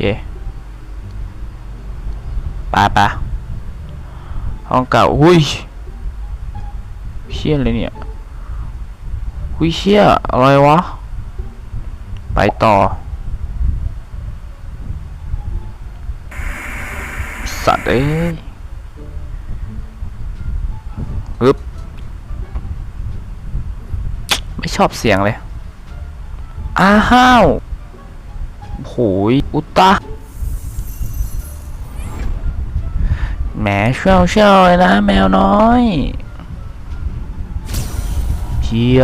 เคไปไปห้องเก่าอุ้ยเชี่ยอะไรเนี่ยอุ้ยเชี่ยอะไรวะ ไปต่อ สัตว์เอ้ยฮึบไม่ชอบเสียงเลย อ้าว อุตตะแหมเช่าเช่าเลยนะแมวน้อยเชีย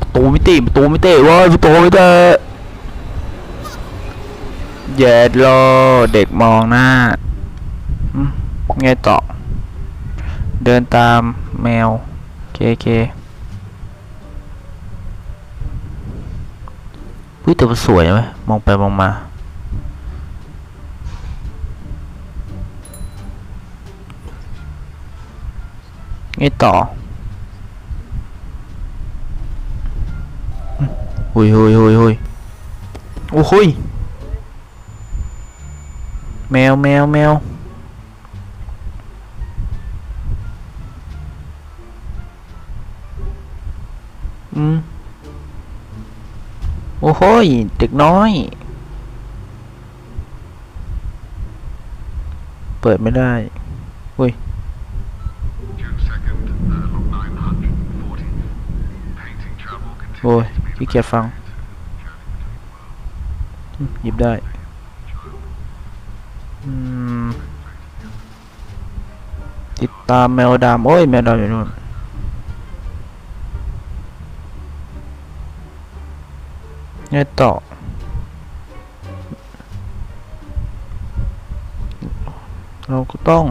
ประตูไม่ติประตูไม่ติดเว้ยประตูไม่ติเย็ดโลเด็กมองหน้าไงต่อ เดินตามแมวเคเคอุ้ยแต่มันสวยไหม mong pe mong mà. Nghe tỏ ui ui ui ui ui ui mèo mèo mèo. Ừ. โอ้โหเด็กน้อย เปิดไม่ได้อุ้ยโอ้ยขี้เกียจฟัง หยิบได้ ติดตามแมวดำโอ้ย แมวดำอยู่นู่น ไงต่อ เราก็ต้อง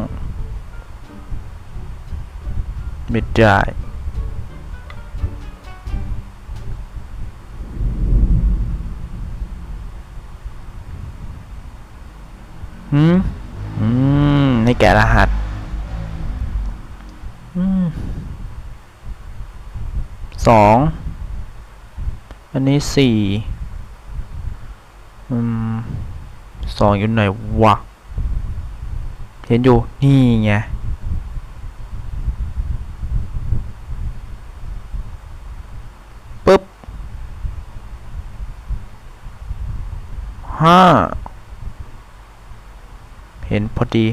ไม่ได้หืม อืมนี่แกะรหัส อืมสอง อันนี้สี่ อืม สองอยู่ไหนวะ เห็นอยู่ นี่ไง ปึ๊บห้า เห็นพอดี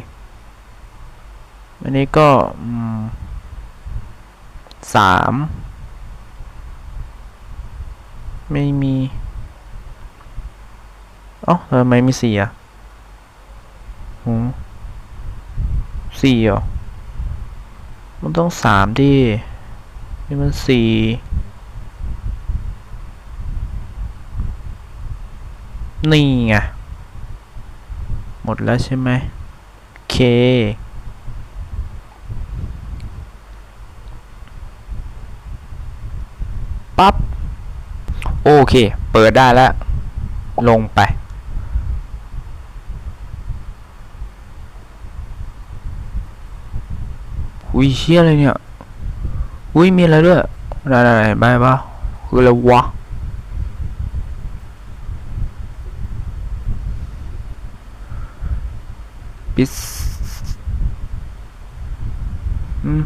อันนี้ก็สาม ไม่มี อ้าทำไมมีสี่อะหืมสี่เหรอ มันต้องสามดิ นี่มันสี่นี่ไง หมดแล้วใช่ไหมเค ปั๊บ โอเค เปิดได้แล้ว ลงไป อุ้ยเชี่ยอะไรเนี่ย อุ้ยมีอะไรด้วยอะไรอะไรใบปะคืออะไรวะปิสอืม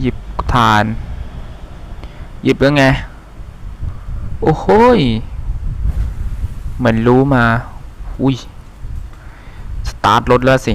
หยิบทาน หยิบแล้วไง โอ้โหยเหมือนรู้มา อุ้ย สตาร์ทรถแล้วสิ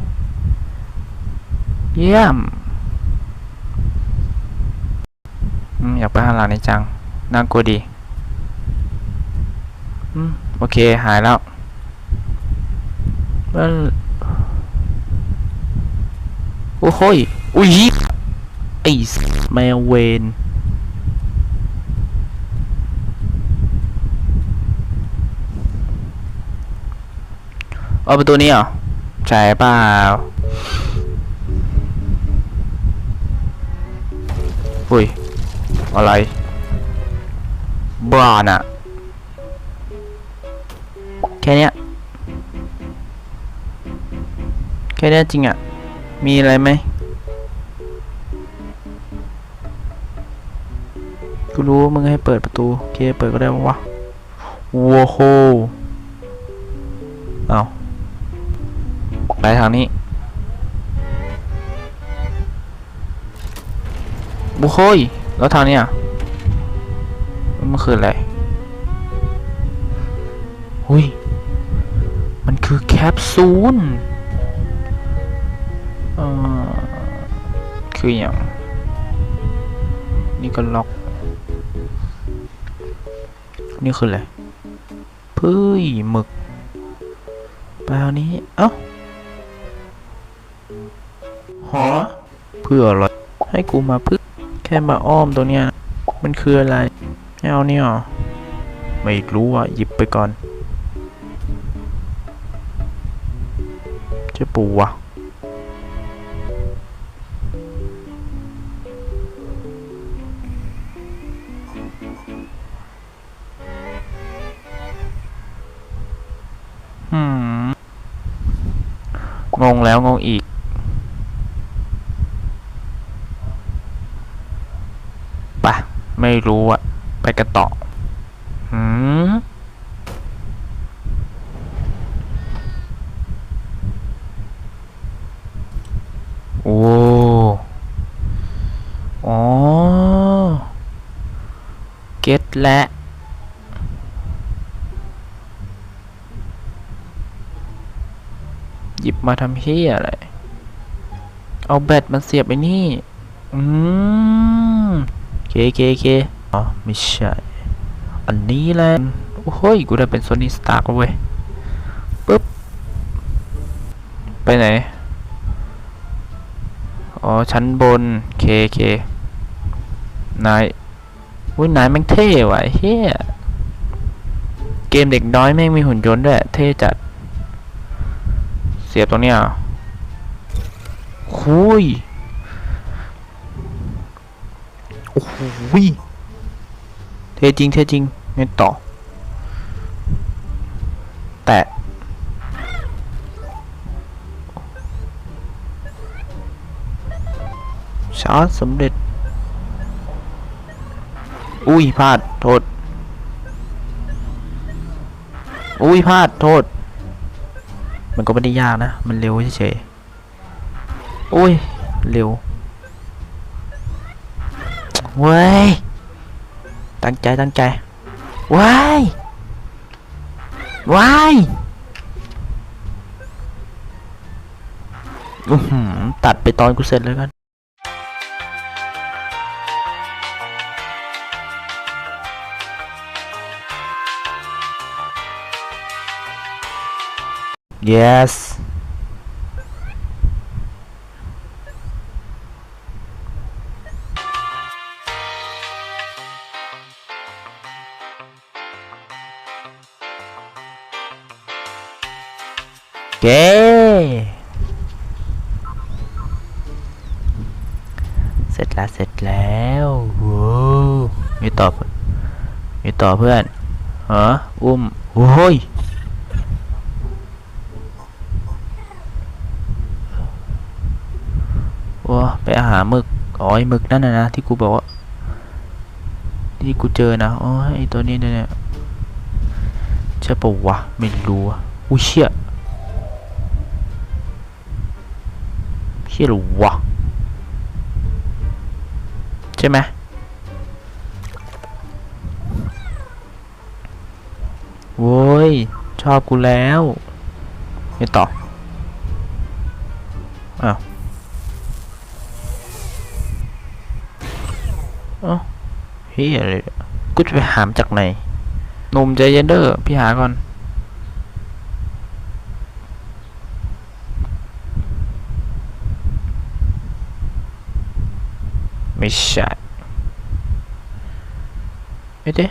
เยี่ยมอยากไปหาหลานในจัง น่ากลัวดีโอเค หายแล้วมันโอ้โหอุ้ยไอ้แมวเวนเอาประตูนี้เหรอใช่เปล่า อุ้ย อะไรบรานะแค่เนี้ย แค่เนี้ยจริงอะมีอะไรไหมกูรู้ว่ามึงให้เปิดประตู โอเค เปิดก็ได้วะว้าวโหเอาไปทางนี้ บุคยแล้วทางเนี้อะมันคืออะไรหุยมันคือแคปซูลเอ่อคืออย่างนี่ก็ล็อก นี่คืออะไรพื่ยหมึกแปลนี้ เอ้าหอเพื่ออะไรให้กูมาพึ่ง ค่มาอ้อมตัวเนี้ย มันคืออะไร ไม่เอาเนี่ยหรอ ไม่รู้อะ หยิบไปก่อนเจะปูวะหืมงงแล้วงงอีก ปะ ไม่รู้อะไปกันต่อหืมโอ้อ๋อเก็ตและหยิบมาทำเฮียอะไร เอาแบตมาเสียบไอ้นี่ อืม เคเคเคอ๋อไม่ใช่ อันนี้แหละโอ้โหยกูได้เป็นโซนี่สตาร์กเว้ยปึ๊บ ไปไหน อ๋อ ชั้นบนเคเคนายอุ้ยนายแม่งเท่ว่ะเฮียเกมเด็กน้อยแม่งมีหุ่นยนต์ด้วย เท่จัด เสียบตรงเนี้ยเหรอหุย โอ้โหยเท่จริงเท่จริงไม่ต่อ แตะชาร์จสำเร็จ อุ้ยพลาด โทษ อุ้ยพลาด โทษ มันก็ไม่ได้ยากนะ มันเร็วเฉยๆโอ้ย เร็ว เว้ย ตั้งใจตั้งใจว้ายว้ายอือหือตัดไปตอนกูเสร็จแล้วกัน yes เก้เสร็จแล้วเสร็จแล้วว้าวมีต่อมีต่อเพื่อนเหรออุ้มโอ้ยโอ้ไปหาหมึกอ๋อไอหมึกนั่นนะนะที่กูบอกว่าที่กูเจอนะอ๋อไอตัวนี้เนี่ยใช่ปะวะไม่รู้อะอุ้ยเชี่ย เชี่ยหรอวะใช่ไหมโว้ย ชอบกูแล้วไม่ต่ออ้าวเอ้าเฮียอะไรเนี่ยกูจะไปหามจากไหนหนุ่มใจเย็นเด้อพี่หาก่อน ไม่ใช่ไม่ได้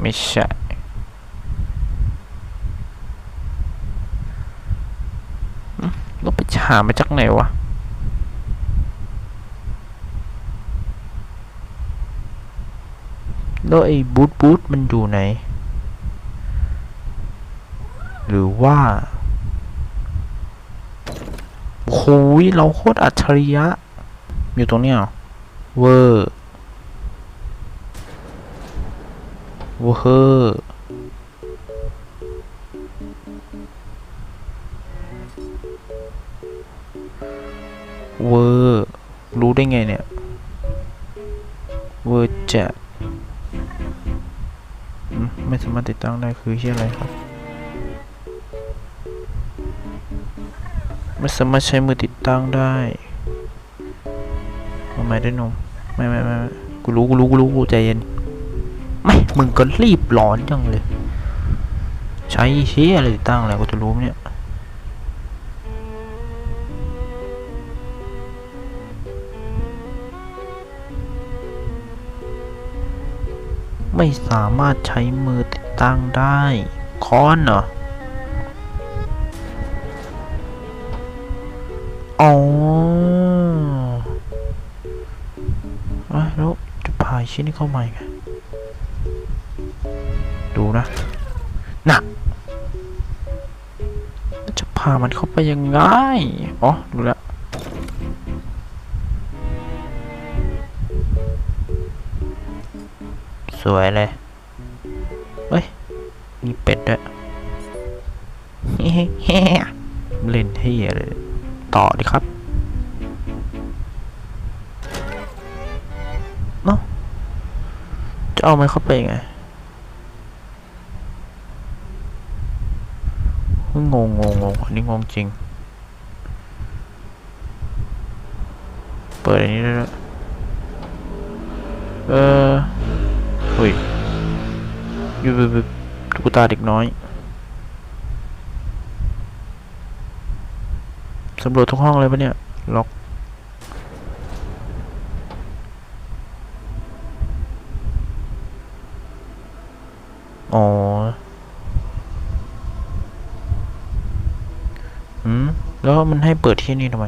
ไม่ใช่เราไปหามาจากไหนวะแล้วไอ้บูทบูทมันอยู่ไหน หรือว่า โอ้โหยเราโคตรอัจฉริยะ อยู่ตรงเนี้ยเหรอเวอร์เวอร์เวอร์รู้ได้ไงเนี่ย เวอร์จัดอืมไม่สามารถติดตั้งได้คือที่อะไรครับ ไม่สามารถใช้มือติดตั้งได้ทำไมได้นมไม่ไม่ไม่ไม่กูรู้กูรู้กูรู้กูใจเย็นไม่มึงก็รีบร้อนจังเลย ใช้เชี่ยอะไรติดตั้งอะไรกูจะรู้เนี่ยไม่สามารถใช้มือติดตั้งได้ ค้อนเหรอ ชิ้นนี้เข้ามาไงดูนะน่ะจะพามันเข้าไปยังไงอ๋อดูแล้วสวยเลย เฮ้ย มีเป็ดด้วยเฮ้เล่นเฮียเลย ต่อดีครับ จะเอามันเข้าไปยังไงงงงงงงอันนี้งงจริง เปิดอันนี้ได้ด้วยเออเฮ้ยอยู่แบบตุ๊กตาเด็กน้อย สำรวจทุกห้องเลยปะเนี่ย ล็อก อ๋ออืมแล้วมันให้เปิดที่นี่ทำไม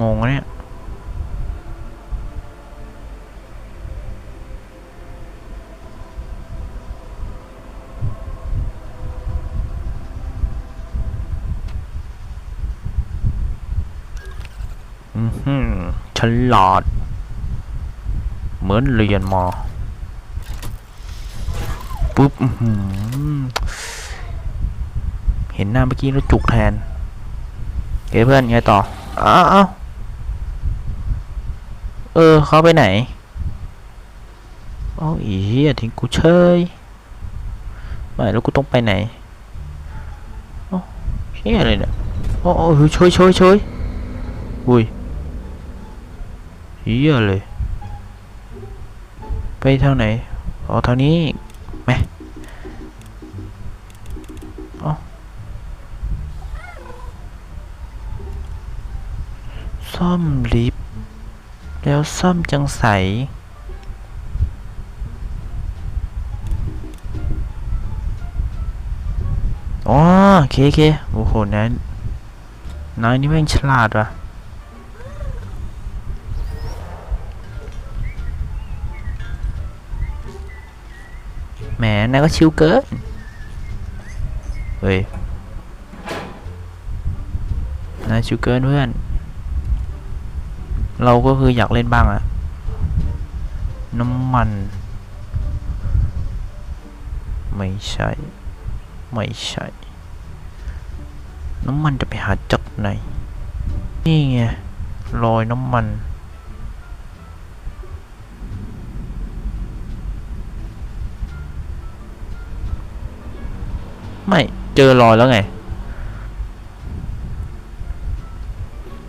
งงเนี่ย อือหือฉลาด เหมือนเรียนมา ปุ๊บเห็นหน้าเมื่อกี้แล้วจุกแทนเฮ้ยเพื่อนไงต่ออ้าวอ้าเออเขาไปไหนเอาอีเหี้ยทิ้งกูเฉยไม่แล้วกูต้องไปไหนเอ้เหี้ยอะไรเนี่ยโอ้โอ้เฮ้ยเฉยเฉยเฉยอุ้ยเหี้ยเลย ไปทางไหนอ๋อทางนี้ แหม่เอ้าซ่อมลิฟต์แล้วซ่อมจังใส อ๋อโอเคโอเคโอ้โหนายนายนี่แม่งฉลาดว่ะ นายก็ชิวเกิน เฮ้ย นายชิวเกินเพื่อน เราก็คืออยากเล่นบ้างอะน้ำมัน ไม่ใช่ ไม่ใช่ น้ำมันจะไปหาจากไหน นี่ไงรอยน้ำมัน ไม่เจอรอยแล้วไง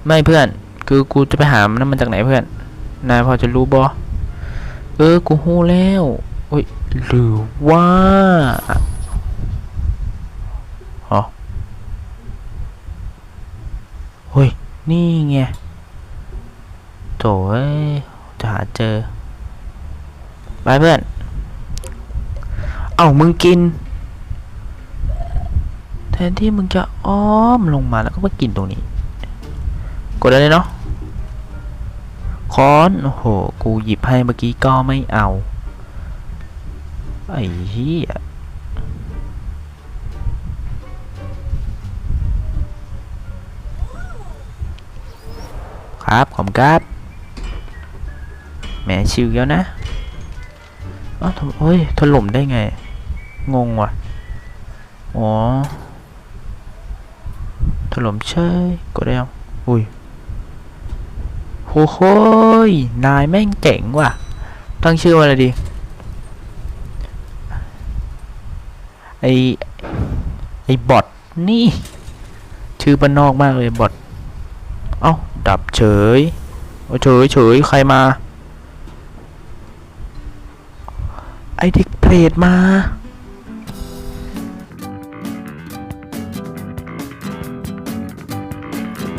ไม่เพื่อน คือกูจะไปหาน้ำมันจากไหนเพื่อน นายพอจะรู้บอเออ กูหู้แล้วเอ้ยหรือว่าอ๋อเฮ้ย นี่ไงโถเอ้ยจะหาเจอ ไปเพื่อน เอามึงกิน นที่มึงจะอ้อมลงมาแล้วก็มากินตรงนี้ กดได้เลยเนาะค้อน โอ้โห กูหยิบให้เมื่อกี้ก็ไม่เอา ไอ้เหี้ยครับขอบครับแหมชิวแล้วนะอ้าวทำเฮ้ยถล่มได้ไง งงว่ะ อ๋อ ถล่มเชยก็ได้ยังอุ้ยโหโหยนายแม่งเจ๋งว่ะ ตั้งชื่อว่าอะไรดี ไอไอบอทนี่ ชื่อบ้านนอกมากเลยบอทเอ้า ดับเฉยโอ้เฉยเฉยใครมา ไอเด็กเพลดมา